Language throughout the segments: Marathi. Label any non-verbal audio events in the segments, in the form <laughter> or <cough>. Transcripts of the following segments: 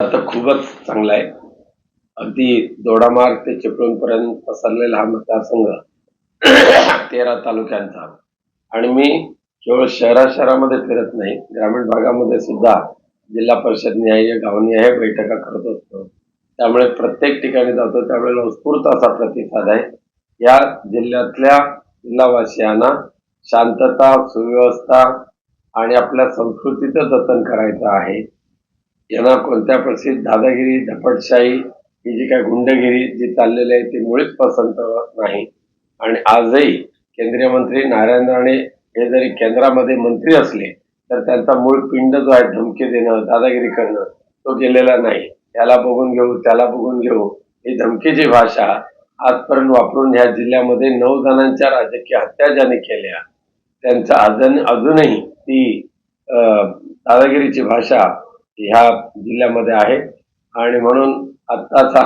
आता खूपच चांगला आहे. अगदी दोडामार्ग ते चिपळूणपर्यंत पसरलेला हा मतदारसंघ <coughs> तेरा तालुक्यांचा. आणि मी केवळ शहरा शहरामध्ये फिरत नाही ग्रामीण भागामध्ये सुद्धा जिल्हा परिषद न्याय गावनिहाय बैठका करत असतो. त्यामुळे प्रत्येक ठिकाणी जातो त्यावेळेला उत्स्फूर्त असा प्रतिसाद आहे. या जिल्ह्यातल्या जिल्हावासियांना शांतता सुव्यवस्था आणि आपल्या संस्कृतीचं जतन करायचं आहे. यांना कोणत्या प्रसिद्ध दादागिरी धपटशाही ही जी काय गुंडगिरी जी चाललेली आहे ती मुळीच पसंत नाही. आणि आजही केंद्रीय मंत्री नारायण राणे हे जरी केंद्रामध्ये मंत्री असले तर त्यांचा मूळ पिंड जो आहे धमकी देणं दादागिरी करणं तो गेलेला नाही. त्याला बघून घेऊ त्याला बघून घेऊ ही धमकीची भाषा आजपर्यंत वापरून ह्या जिल्ह्यामध्ये नऊ जणांच्या राजकीय हत्या ज्याने केल्या त्यांचा अजून अजूनही ती अं, दादागिरीची भाषा ह्या जिल्ह्यामध्ये आहे. आणि म्हणून आत्ताचा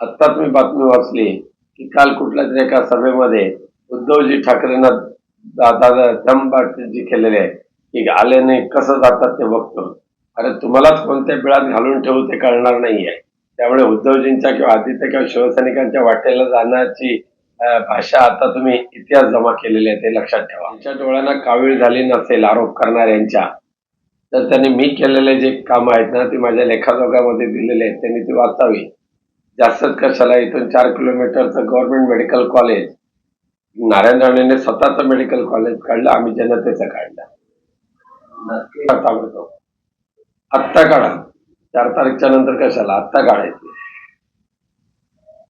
आत्ताच मी बातमी वाचली की काल कुठल्या तरी एका सभेमध्ये उद्धवजी ठाकरेंना दादा दमबाट जी केलेली आहे की आले नाही कसं जातात ते बघतो. अरे तुम्हालाच कोणत्या बिळात घालून ठेवू ते कळणार नाहीये. त्यामुळे उद्धवजींच्या किंवा आदित्य किंवा शिवसैनिकांच्या वाटेला जाण्याची भाषा आता तुम्ही इतिहास जमा केलेली आहे ते लक्षात ठेवा. आमच्या डोळ्यांना कावीळ झाली नसेल आरोप करणाऱ्यांच्या. तर त्यांनी मी केलेले जे काम आहेत ना ती माझ्या लेखाजोगामध्ये दिलेले आहेत. त्यांनी ती वाचावी. जास्तच कशाला इथून चार किलोमीटरचं गव्हर्नमेंट मेडिकल कॉलेज नारायण राणेने स्वतःचं मेडिकल कॉलेज काढलं आम्ही जनतेचं काढलं. ताबडतोब आत्ता काढा. चार तारीखच्या नंतर कशाला? आत्ता काढायची.